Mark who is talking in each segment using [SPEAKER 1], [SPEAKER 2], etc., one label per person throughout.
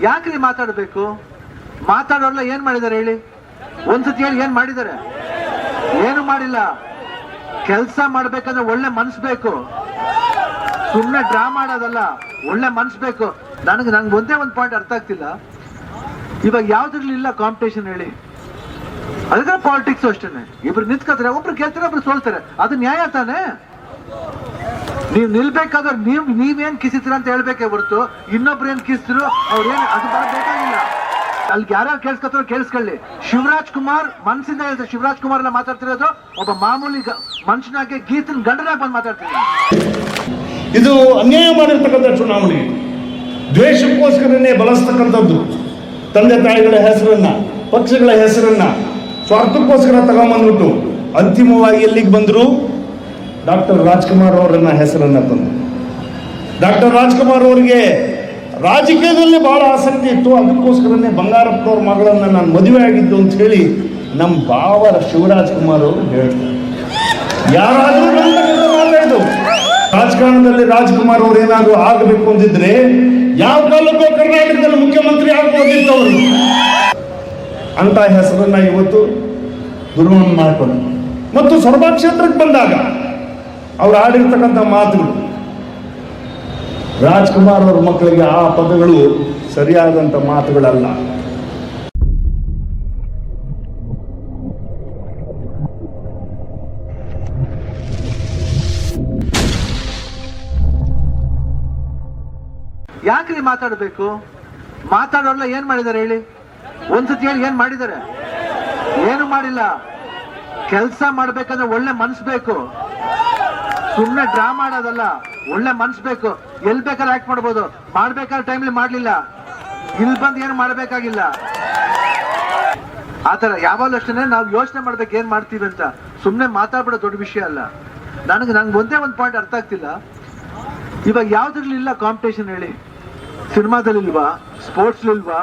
[SPEAKER 1] ಯಾಕ್ರಿ ಮಾತಾಡಬೇಕು? ಮಾತಾಡೋರ್ಲ ಏನ್ ಮಾಡಿದಾರೆ ಹೇಳಿ? ಒಂದ್ಸತಿ ಹೇಳಿ ಏನ್ ಮಾಡಿದ್ದಾರೆ? ಏನು ಮಾಡಿಲ್ಲ. ಕೆಲಸ ಮಾಡ್ಬೇಕಂದ್ರೆ ಒಳ್ಳೆ ಮನ್ಸ್ ಬೇಕು. ಸುಮ್ಮನೆ ಡ್ರಾ ಮಾಡೋದಲ್ಲ, ಒಳ್ಳೆ ಮನ್ಸ್ ಬೇಕು. ನನಗೆ ನಂಗೆ ಒಂದೇ ಒಂದು ಪಾಯಿಂಟ್ ಅರ್ಥ ಆಗ್ತಿಲ್ಲ. ಇವಾಗ ಯಾವ್ದ್ರಲ್ಲಿ ಇಲ್ಲ ಕಾಂಪಿಟೇಷನ್ ಹೇಳಿ. ಅದಕ್ಕೆ ಪಾಲಿಟಿಕ್ಸ್ ಅಷ್ಟೇನೆ. ಇಬ್ರು ನಿಂತ್ಕೋತಾರೆ, ಒಬ್ರು ಗೆಲ್ತಾರೆ, ಒಬ್ರು ಸೋಲ್ತಾರೆ. ಅದು ನ್ಯಾಯ ತಾನೇ? ನೀವ್ ನಿಲ್ಬೇಕಾದ್ರೆ ನೀವ್ ನೀವೇನ್ ಕಿಸಿತೀರ ಅಂತ ಹೇಳ್ಬೇಕೇ ಹೊರತು ಇನ್ನೊಬ್ರು ಏನ್ ಕಿಸಿದ್ರು ಅವ್ರೇನ್ ಅದು ಬರಬೇಕಾಗಿಲ್ಲ ಅಲ್ಲಿ ಯಾರ್ಯಾರು ಕೇಳಿಸ್ಕೊತಾರೋ ಕೇಳಿಸ್ಕೊಳ್ಳಿ. ಶಿವರಾಜ್ ಕುಮಾರ್, ಮನ್ಸಿಂದ ಹೇಳ್ತಾರೆ ಶಿವರಾಜ್ ಕುಮಾರ್ ಎಲ್ಲ ಮಾತಾಡ್ತಿರೋದು, ಒಬ್ಬ ಮಾಮೂಲಿ ಮನುಷ್ಯನಾಗೆ ಗೀತನ್ ಗಂಡನಾಗಿ ಬಂದು ಮಾತಾಡ್ತೀನಿ
[SPEAKER 2] ಇದು ಅನ್ಯಾಯ ಮಾಡಿರ್ತಕ್ಕಂಥ ಚುನಾವಣೆ. ದ್ವೇಷಕ್ಕೋಸ್ಕರನೇ ಬಳಸ್ತಕ್ಕಂಥದ್ದು. ತಂದೆ ತಾಯಿಗಳ ಹೆಸರನ್ನ, ಪಕ್ಷಗಳ ಹೆಸರನ್ನ, ಸ್ವಾರ್ಥಕ್ಕೋಸ್ಕರ ತಗೊಂಬಂದ್ಬಿಟ್ಟು ಅಂತಿಮವಾಗಿ ಎಲ್ಲಿಗೆ ಬಂದರು? ಡಾಕ್ಟರ್ ರಾಜ್ಕುಮಾರ್ ಅವರನ್ನ ಹೆಸರನ್ನ ತಂದು. ಡಾಕ್ಟರ್ ರಾಜ್ಕುಮಾರ್ ಅವರಿಗೆ ರಾಜಕೀಯದಲ್ಲಿ ಬಹಳ ಆಸಕ್ತಿ ಇತ್ತು. ಅದಕ್ಕೋಸ್ಕರನೇ ಬಂಗಾರಪ್ಪನವ್ರ ಮಗಳನ್ನ ನಾನು ಮದುವೆ ಆಗಿದ್ದು ಅಂತ ಹೇಳಿ ನಮ್ಮ ಭಾವ ಶಿವರಾಜ್ ಕುಮಾರ್ ಅವರು ಹೇಳ್ತಾರೆ. ಯಾರಾದರೂ ಮಾತಾಡಿದ್ರು ರಾಜಕಾರಣದಲ್ಲಿ ರಾಜ್ಕುಮಾರ್ ಅವರು ಏನಾದರೂ ಆಗಬೇಕು ಅಂದಿದ್ರೆ ಯಾವ ಕಾಲಕ್ಕೂ ಕರ್ನಾಟಕದಲ್ಲಿ ಮುಖ್ಯಮಂತ್ರಿ ಆಗ್ಬೋದಿತ್ತು ಅವರು. ಅಂತ ಹೆಸರನ್ನ ಇವತ್ತು ದುರ್ಮನ್ ಮಾಡಿಕೊಂಡು ಮತ್ತು ಸೊರಬ ಕ್ಷೇತ್ರಕ್ಕೆ ಬಂದಾಗ ಅವ್ರು ಆಡಿರ್ತಕ್ಕಂಥ ಮಾತುಗಳು. ರಾಜ್ಕುಮಾರ್ ಅವ್ರ ಮಕ್ಕಳಿಗೆ ಆ ಪದಗಳು ಸರಿಯಾದಂಥ ಮಾತುಗಳಲ್ಲ.
[SPEAKER 1] ಯಾಕ್ರಿ ಮಾತಾಡಬೇಕು? ಮಾತಾಡೋಲ್ಲ ಏನ್ ಮಾಡಿದಾರೆ ಹೇಳಿ? ಒಂದ್ಸತಿ ಹೇಳಿ ಏನ್ ಮಾಡಿದ್ದಾರೆ ಏನು ಮಾಡಿಲ್ಲ. ಕೆಲಸ ಮಾಡ್ಬೇಕಂದ್ರೆ ಒಳ್ಳೆ ಮನ್ಸ್ ಬೇಕು. ಸುಮ್ನೆ ಡ್ರಾ ಮಾಡೋದಲ್ಲ, ಒಳ್ಳೆ ಮನ್ಸ್ ಬೇಕು. ಎಲ್ ಬೇಕಾದ್ರೆ ಆಕ್ಟ್ ಮಾಡ್ಬೋದು. ಮಾಡ್ಬೇಕಾದ್ರೆ ಟೈಮ್ಲಿ ಮಾಡ್ಲಿಲ್ಲ. ಇಲ್ಲಿ ಬಂದು ಏನು ಮಾಡ್ಬೇಕಾಗಿಲ್ಲ. ಆತರ ಯಾವಾಗಲೂ ಅಷ್ಟೇ ನಾವು ಯೋಚನೆ ಮಾಡ್ಬೇಕು ಏನ್ ಮಾಡ್ತೀವಿ ಅಂತ. ಸುಮ್ನೆ ಮಾತಾಡ್ಬಿಡೋ ದೊಡ್ಡ ವಿಷಯ ಅಲ್ಲ. ನನಗೆ ನಂಗೆ ಒಂದೇ ಒಂದು ಪಾಯಿಂಟ್ ಅರ್ಥ ಆಗ್ತಿಲ್ಲ. ಇವಾಗ ಯಾವ್ದ್ರಲ್ಲಿ ಇಲ್ಲ ಕಾಂಪಿಟೇಷನ್ ಹೇಳಿ. ಸಿನಿಮಾದಲ್ಲಿ ಇಲ್ವಾ? ಸ್ಪೋರ್ಟ್ಸ್ ಇಲ್ವಾ?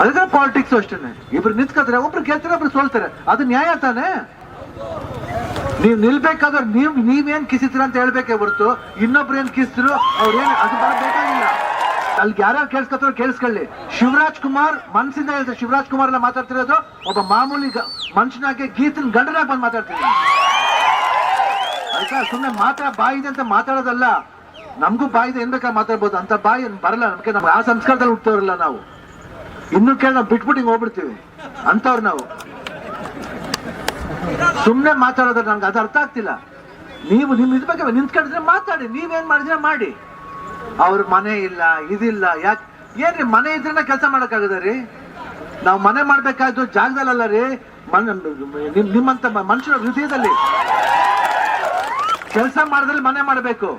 [SPEAKER 1] ಅದಕ್ಕೆ ಪಾಲಿಟಿಕ್ಸ್ ಅಷ್ಟೇನೆ. ಇಬ್ರು ನಿಂತ್ಕೋತಾರೆ ಒಬ್ರು ಗೆಲ್ತಾರೆ, ಒಬ್ರು ಸೋಲ್ತಾರೆ. ಅದು ನ್ಯಾಯ ತಾನೇ? ನೀವ್ ನಿಲ್ಬೇಕಾದ್ರೆ ನೀವ್ ನೀವೇನ್ ಕಿಸಿತೀರ ಅಂತ ಹೇಳ್ಬೇಕೇ ಹೊರತು ಇನ್ನೊಬ್ರು ಏನ್ ಕಿಸಿದ್ರು ಅವ್ರೇನ್ ಅದು ಬರಬೇಕಾಗಿಲ್ಲ ಅಲ್ಲಿ ಯಾರ್ಯಾರು ಕೇಳಿಸ್ಕೊತಾರೋ ಕೇಳಿಸ್ಕೊಳ್ಳಿ. ಶಿವರಾಜ್ ಕುಮಾರ್ ಮನ್ಸಿಂದ ಹೇಳ್ತಾರೆ ಶಿವರಾಜ್ ಕುಮಾರ್ ಎಲ್ಲ ಮಾತಾಡ್ತಿರೋದು ಒಬ್ಬ ಮಾಮೂಲಿ ಮನುಷ್ಯನಾಗೆ ಗೀತನ್ ಗಂಡನಾಗಿ ಬಂದು ಮಾತಾಡ್ತೀನಿ ಆಯ್ತಾ? ಸುಮ್ಮನೆ ಮಾತ್ರ ಬಾಯಿದೆ ಅಂತ ಮಾತಾಡೋದಲ್ಲ. ನಮಗೂ ಬಾಯಿದೆ, ಏನ್ ಮಾತಾಡ್ಬೋದು. ಅಂತ ಬಾಯಿ ಏನ್ ಬರಲ್ಲ ನಮ್ಗೆ ನಮ್ಗೆ ಆ ಸಂಸ್ಕಾರದಲ್ಲಿ ಹುಟ್ಟೋರಲ್ಲ ನಾವು. ಇನ್ನು ಕೇಳಿ ನಾವು ಬಿಟ್ಬಿಟ್ಟು ಹಿಂಗ್ ಹೋಗ್ಬಿಡ್ತೀವಿ. ಅಂತವ್ರು ನಾವು. ಸುಮ್ನೆ ಮಾತಾಡೋದ್ರೆ ನನಗೆ ಅದು ಅರ್ಥ ಆಗ್ತಿಲ್ಲ. ನೀವು ನಿಮ್ ಇದ್ ಬಗ್ಗೆ ನಿಂತ್ಕೊಂಡಿದ್ರೆ ಮಾತಾಡಿ, ನೀವೇನ್ ಮಾಡಿದ್ರೆ ಮಾಡಿ. ಅವ್ರ ಮನೆ ಇಲ್ಲ, ಇದಿಲ್ಲ, ಯಾಕೆ ಏನ್ರಿ, ಮನೆ ಇದ್ರೇನೆ ಕೆಲಸ ಮಾಡಕ್ಕಾಗದ ರೀ? ನಾವು ಮನೆ ಮಾಡ್ಬೇಕಾದ್ದು ಜಾಗದಲ್ಲಲ್ಲ ರೀ? ನಿಮ್, ನಿಮ್ಮಂತ ಮನುಷ್ಯರ ಹೃದಯದಲ್ಲಿ ಕೆಲಸ ಮಾಡಿದ್ರೆ ಮನೆ ಮಾಡಬೇಕು.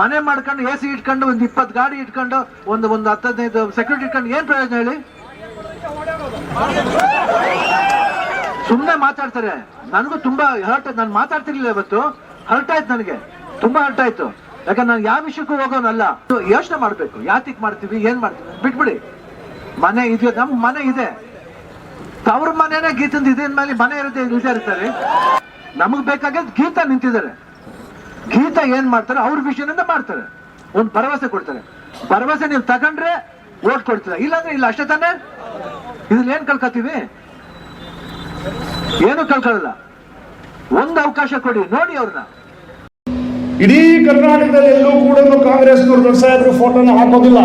[SPEAKER 1] ಮನೆ ಮಾಡ್ಕೊಂಡು ಎ ಸಿ ಇಟ್ಕೊಂಡು ಒಂದು ಇಪ್ಪತ್ತು ಗಾಡಿ ಇಟ್ಕೊಂಡು ಒಂದು ಒಂದು ಹತ್ತು ಹದಿನೈದು ಸೆಕ್ಯೂರಿಟಿ ಇಟ್ಕೊಂಡು ಏನ್ ಪ್ರಯೋಜನ ಹೇಳಿ? ಸುಮ್ಮನೆ ಮಾತಾಡ್ತಾರೆ. ನನಗೂ ತುಂಬಾ ಹರ್ಟ್ ನಾನು ಮಾತಾಡ್ತಿರ್ಲಿಲ್ಲ ಇವತ್ತು. ಹರ್ಟ್ ಆಯ್ತು ನನಗೆ. ತುಂಬಾ ಹರ್ಟ್ ಆಯ್ತು. ಯಾಕಂದ್ರೆ ನಾನು ಯಾವ ವಿಷಯಕ್ಕೂ ಹೋಗೋನಲ್ಲ. ಯೋಚನೆ ಮಾಡಬೇಕು. ಯಾತಿಕ್ ಮಾಡ್ತೀವಿ, ಏನ್ ಮಾಡ್ತೀವಿ? ಬಿಟ್ಬಿಡಿ. ಮನೆ ಇದೆಯೋ, ನಮ್ ಮನೆ ಇದೆ. ತವ್ರ ಮನೆನೇ ಗೀತಂದ ಇದೇನ್ ಮೇಲೆ ಮನೆ ಇರುತ್ತೆ, ಇಲ್ದೇ ಇರ್ತಾರೆ. ನಮಗ್ ಬೇಕಾಗಿದ್ದು ಗೀತ ನಿಂತಿದ್ದಾರೆ. ಗೀತ ಏನ್ ಮಾಡ್ತಾರೆ? ಅವ್ರ ವಿಷಯದಿಂದ ಮಾಡ್ತಾರೆ. ಒಂದ್ ಭರವಸೆ ಕೊಡ್ತಾರೆ. ಭರವಸೆ ನೀವು ತಗೊಂಡ್ರೆ ಓಟ್ ಕೊಡ್ತೀರ? ಇಲ್ಲಾಂದ್ರೆ ಇಲ್ಲ. ಅಷ್ಟೇ ತಾನೇ? ಇದ್ರಲ್ಲಿ ಏನ್ ಕಳ್ಕೊತೀವಿ? ಏನು ಕಳ್ಕೊಳ್ಳಲ್ಲ. ಒಂದು ಅವಕಾಶ ಕೊಡಿ, ನೋಡಿ ಅವ್ರನ್ನ.
[SPEAKER 2] ಇಡೀ ಕರ್ನಾಟಕದಲ್ಲಿ ಎಲ್ಲೂ ಕೂಡ ಕಾಂಗ್ರೆಸ್ ದೊಡ್ಡ ಸಾಹೇಬರು ಫೋಟೋನ ಹಾಕೋದಿಲ್ಲ.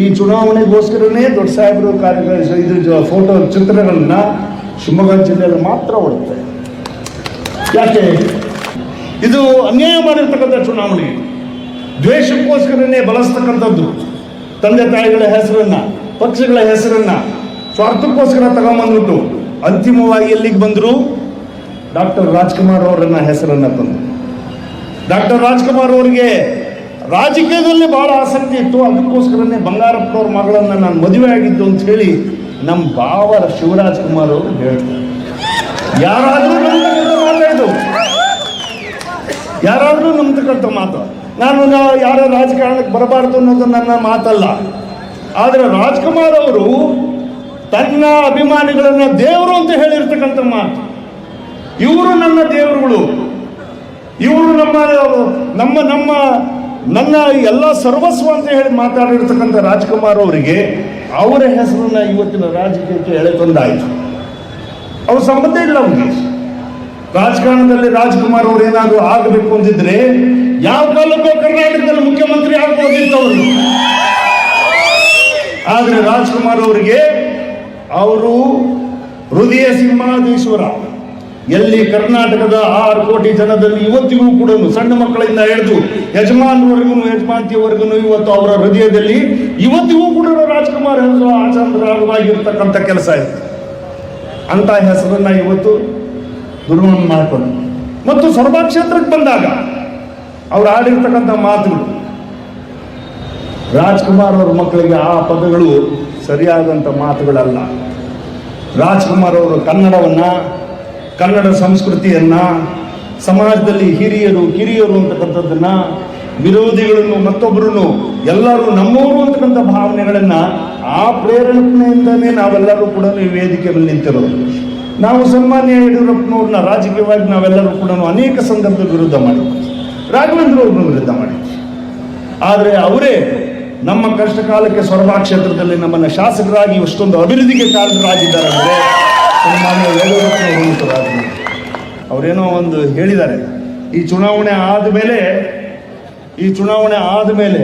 [SPEAKER 2] ಈ ಚುನಾವಣೆಗೋಸ್ಕರನೇ ದೊಡ್ಡ ಸಾಹೇಬರು ಕಾರ್ಯ ಇದು ಫೋಟೋ ಚಿತ್ರಗಳನ್ನ ಶಿವಮೊಗ್ಗ ಜಿಲ್ಲೆಯಲ್ಲಿ ಮಾತ್ರ ಹೊಡುತ್ತೆ ಯಾಕೆ? ಇದು ಅನ್ಯಾಯ ಮಾಡಿರ್ತಕ್ಕಂಥ ಚುನಾವಣೆ. ದ್ವೇಷಕ್ಕೋಸ್ಕರನೇ ಬಳಸ್ತಕ್ಕಂಥದ್ದು. ತಂದೆ ತಾಯಿಗಳ ಹೆಸರನ್ನ, ಪಕ್ಷಗಳ ಹೆಸರನ್ನ, ಸ್ವಾರ್ಥಕ್ಕೋಸ್ಕರ ತಗೊಂಬಂದ್ಬಿಟ್ಟು ಅಂತಿಮವಾಗಿ ಎಲ್ಲಿಗೆ ಬಂದರು? ಡಾಕ್ಟರ್ ರಾಜ್ಕುಮಾರ್ ಅವರನ್ನ ಹೆಸರನ್ನು ತಂದು ಡಾಕ್ಟರ್ ರಾಜ್ಕುಮಾರ್ ಅವರಿಗೆ ರಾಜಕೀಯದಲ್ಲಿ ಬಹಳ ಆಸಕ್ತಿ ಇತ್ತು. ಅದಕ್ಕೋಸ್ಕರನೇ ಬಂಗಾರಪ್ಪನವ್ರ ಮಗಳನ್ನ ನಾನು ಮದುವೆ ಆಗಿದ್ದು ಅಂತ ಹೇಳಿ ನಮ್ಮ ಭಾವ ಶಿವರಾಜ್ ಕುಮಾರ್ ಅವರು ಹೇಳ್ತಾರೆ. ಯಾರಾದರೂ ಮಾತಾಡಿದ್ದು ಯಾರಾದ್ರೂ ನಂಬತಕ್ಕಂಥ ಮಾತು. ನಾನು ಯಾರ ರಾಜಕಾರಣಕ್ಕೆ ಬರಬಾರ್ದು ಅನ್ನೋದು ನನ್ನ ಮಾತಲ್ಲ. ಆದರೆ ರಾಜ್ಕುಮಾರ್ ಅವರು ತನ್ನ ಅಭಿಮಾನಿಗಳನ್ನ ದೇವರು ಅಂತ ಹೇಳಿರ್ತಕ್ಕಂಥ ಮಾತು. ಇವರು ನನ್ನ ದೇವರುಗಳು. ಇವರು ನಮ್ಮ ನಮ್ಮ ನಮ್ಮ, ನನ್ನ ಎಲ್ಲ ಸರ್ವಸ್ವ ಅಂತ ಹೇಳಿ ಮಾತಾಡಿರ್ತಕ್ಕಂಥ ರಾಜ್ಕುಮಾರ್ ಅವರಿಗೆ ಅವರ ಹೆಸರನ್ನ ಇವತ್ತಿನ ರಾಜಕೀಯಕ್ಕೆ ಎಳೆ ತಂದಾಯಿತು ಅವ್ರ ಸಂಬಂಧ ಇಲ್ಲ ಅವ್ರಿಗೆ. ರಾಜಕಾರಣದಲ್ಲಿ ರಾಜ್ಕುಮಾರ್ ಅವ್ರು ಏನಾದ್ರು ಆಗಬೇಕು ಅಂದಿದ್ರೆ ಯಾವ ಕಾಲಕ್ಕೂ ಕರ್ನಾಟಕದಲ್ಲಿ ಮುಖ್ಯಮಂತ್ರಿ ಆಗ್ಬೋದಿತ್ತು ಅವರು. ಆದ್ರೆ ರಾಜ್ಕುಮಾರ್ ಅವರಿಗೆ ಅವರು ಹೃದಯ ಸಿಂಹಾದೇಶ್ವರ ಎಲ್ಲಿ ಕರ್ನಾಟಕದ ಆರು ಕೋಟಿ ಜನದಲ್ಲಿ ಇವತ್ತಿಗೂ ಕೂಡ ಸಣ್ಣ ಮಕ್ಕಳಿಂದ ಹಿಡಿದು ಯಜಮಾನ್ವರೆಗೂ ಯಜಮಾನ್ತಿಯವರೆಗೂ ಇವತ್ತು ಅವರ ಹೃದಯದಲ್ಲಿ ಇವತ್ತಿಗೂ ಕೂಡ ರಾಜ್ಕುಮಾರ್ ಹೆಸರು ಆಚಾರವಾಗಿರ್ತಕ್ಕಂಥ ಕೆಲಸ ಇದೆ ಅಂತ ಹೆಸರನ್ನ ಇವತ್ತು ದುರ್ಮನ್ ಮಾಡಿಕೊಂಡು. ಮತ್ತು ಸೊರಬ ಕ್ಷೇತ್ರಕ್ಕೆ ಬಂದಾಗ ಅವ್ರು ಆಡಿರ್ತಕ್ಕಂಥ ಮಾತುಗಳು. ರಾಜ್ಕುಮಾರ್ ಅವ್ರ ಮಕ್ಕಳಿಗೆ ಆ ಪದಗಳು ಸರಿಯಾದಂಥ ಮಾತುಗಳಲ್ಲ. ರಾಜ್ಕುಮಾರ್ ಅವರು ಕನ್ನಡವನ್ನು, ಕನ್ನಡ ಸಂಸ್ಕೃತಿಯನ್ನು, ಸಮಾಜದಲ್ಲಿ ಹಿರಿಯರು, ಕಿರಿಯರು ಅಂತಕ್ಕಂಥದ್ದನ್ನು, ವಿರೋಧಿಗಳನ್ನು ಮತ್ತೊಬ್ಬರನ್ನು, ಎಲ್ಲರೂ ನಮ್ಮವರು ಅಂತಕ್ಕಂಥ ಭಾವನೆಗಳನ್ನು ಆ ಪ್ರೇರಣೆಯಿಂದನೇ ನಾವೆಲ್ಲರೂ ಕೂಡ ಈ ವೇದಿಕೆ ಮೇಲೆ ನಿಂತಿರೋದು. ನಾವು ಸನ್ಮಾನ್ಯ ಯಡಿಯೂರಪ್ಪನವ್ರನ್ನ ರಾಜಕೀಯವಾಗಿ ನಾವೆಲ್ಲರೂ ಕೂಡ ಅನೇಕ ಸಂದರ್ಭದ ವಿರುದ್ಧ ಮಾಡಿದ್ವಿ. ರಾಘವೇಂದ್ರ ಅವ್ರನ್ನ ವಿರುದ್ಧ ಮಾಡಿದ್ವಿ. ಆದರೆ ಅವರೇ ನಮ್ಮ ಕಷ್ಟ ಕಾಲಕ್ಕೆ ಸೊರಬ ಕ್ಷೇತ್ರದಲ್ಲಿ ನಮ್ಮನ್ನು ಶಾಸಕರಾಗಿ ಇಷ್ಟೊಂದು ಅಭಿವೃದ್ಧಿಗೆ ಕಾರಣರಾಗಿದ್ದಾರೆ. ಅವರೇನೋ ಒಂದು ಹೇಳಿದ್ದಾರೆ ಈ ಚುನಾವಣೆ ಆದಮೇಲೆ, ಈ ಚುನಾವಣೆ ಆದಮೇಲೆ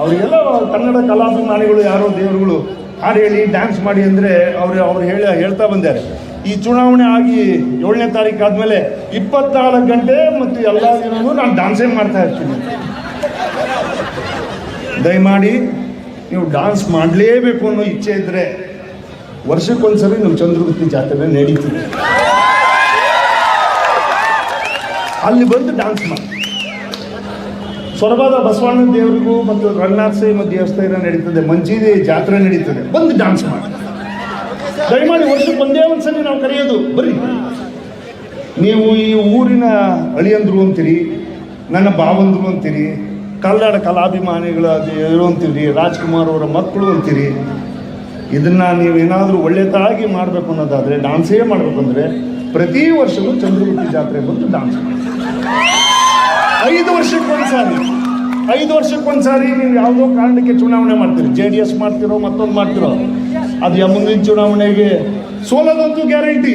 [SPEAKER 2] ಅವರಿಗೆಲ್ಲ ಕನ್ನಡ ಕಲಾಭಿಮಾನಿಗಳು ಯಾರೋ ದೇವರುಗಳು ಹಾಡು ಹೇಳಿ ಡ್ಯಾನ್ಸ್ ಮಾಡಿ ಅಂದರೆ ಅವರು ಅವ್ರು ಹೇಳಿ ಹೇಳ್ತಾ ಬಂದಿದ್ದಾರೆ ಈ ಚುನಾವಣೆ ಆಗಿ ಏಳನೇ ತಾರೀಕು ಆದಮೇಲೆ ಇಪ್ಪತ್ತಾರು ಗಂಟೆ ಮತ್ತು ಎಲ್ಲ ದಿನವೂ ನಾನು ಡ್ಯಾನ್ಸೇ ಮಾಡ್ತಾ ಇರ್ತೀನಿ ದಯಮಾಡಿ ನೀವು ಡಾನ್ಸ್ ಮಾಡಲೇಬೇಕು ಅನ್ನೋ ಇಚ್ಛೆ ಇದ್ದರೆ ವರ್ಷಕ್ಕೊಂದ್ಸರಿ ನೀವು ಚಂದ್ರಗುತ್ತಿ ಜಾತ್ರೆ ನಡೀತೀವಿ ಅಲ್ಲಿ ಬಂದು ಡಾನ್ಸ್ ಮಾಡಿ. ಸೊರಬಾದ ಬಸವಣ್ಣ ದೇವರಿಗೂ ಮತ್ತು ರಂಗನಾಥ ಸೇಮ ದೇವಸ್ಥಾನ ನಡೀತದೆ, ಮಂಜಿದೆ ಜಾತ್ರೆ ನಡೀತದೆ. ಬಂದು ಡಾನ್ಸ್ ಮಾಡಿ. ದಯಮಾಡಿ ವರ್ಷಕ್ಕೆ ಒಂದೇ ಒಂದ್ಸರಿ ನಾವು ಕರೆಯೋದು, ಬರ್ರಿ. ನೀವು ಈ ಊರಿನ ಅಳಿಯಂದ್ರು ಅಂತೀರಿ, ನನ್ನ ಬಾವಂದ್ರು ಅಂತೀರಿ ಕನ್ನಡ ಕಲಾಭಿಮಾನಿಗಳ ಏನು ಅಂತೀರಿ, ರಾಜ್ಕುಮಾರ್ ಅವರ ಮಕ್ಕಳು ಅಂತೀರಿ, ಇದನ್ನು ನೀವೇನಾದರೂ ಒಳ್ಳೆಯದಾಗಿ ಮಾಡಬೇಕು ಅನ್ನೋದಾದರೆ ಡಾನ್ಸೇ ಮಾಡಬೇಕು ಅಂದರೆ ಪ್ರತಿ ವರ್ಷವೂ ಚಂದ್ರಗುತ್ತಿ ಜಾತ್ರೆ ಬಂದು ಡಾನ್ಸ್ ಐದು ವರ್ಷಕ್ಕೊಂದ್ಸಾರಿ ಐದು ವರ್ಷಕ್ಕೊಂದ್ಸಾರಿ ನೀವು ಯಾವುದೋ ಕಾರಣಕ್ಕೆ ಚುನಾವಣೆ ಮಾಡ್ತೀರಿ. ಜೆ ಡಿ ಎಸ್ ಮಾಡ್ತಿರೋ, ಮತ್ತೊಂದು ಮಾಡ್ತಿರೋ. ಅದು ಮುಂದಿನ ಚುನಾವಣೆಗೆ? ಸೋಲೋದಂತೂ ಗ್ಯಾರಂಟಿ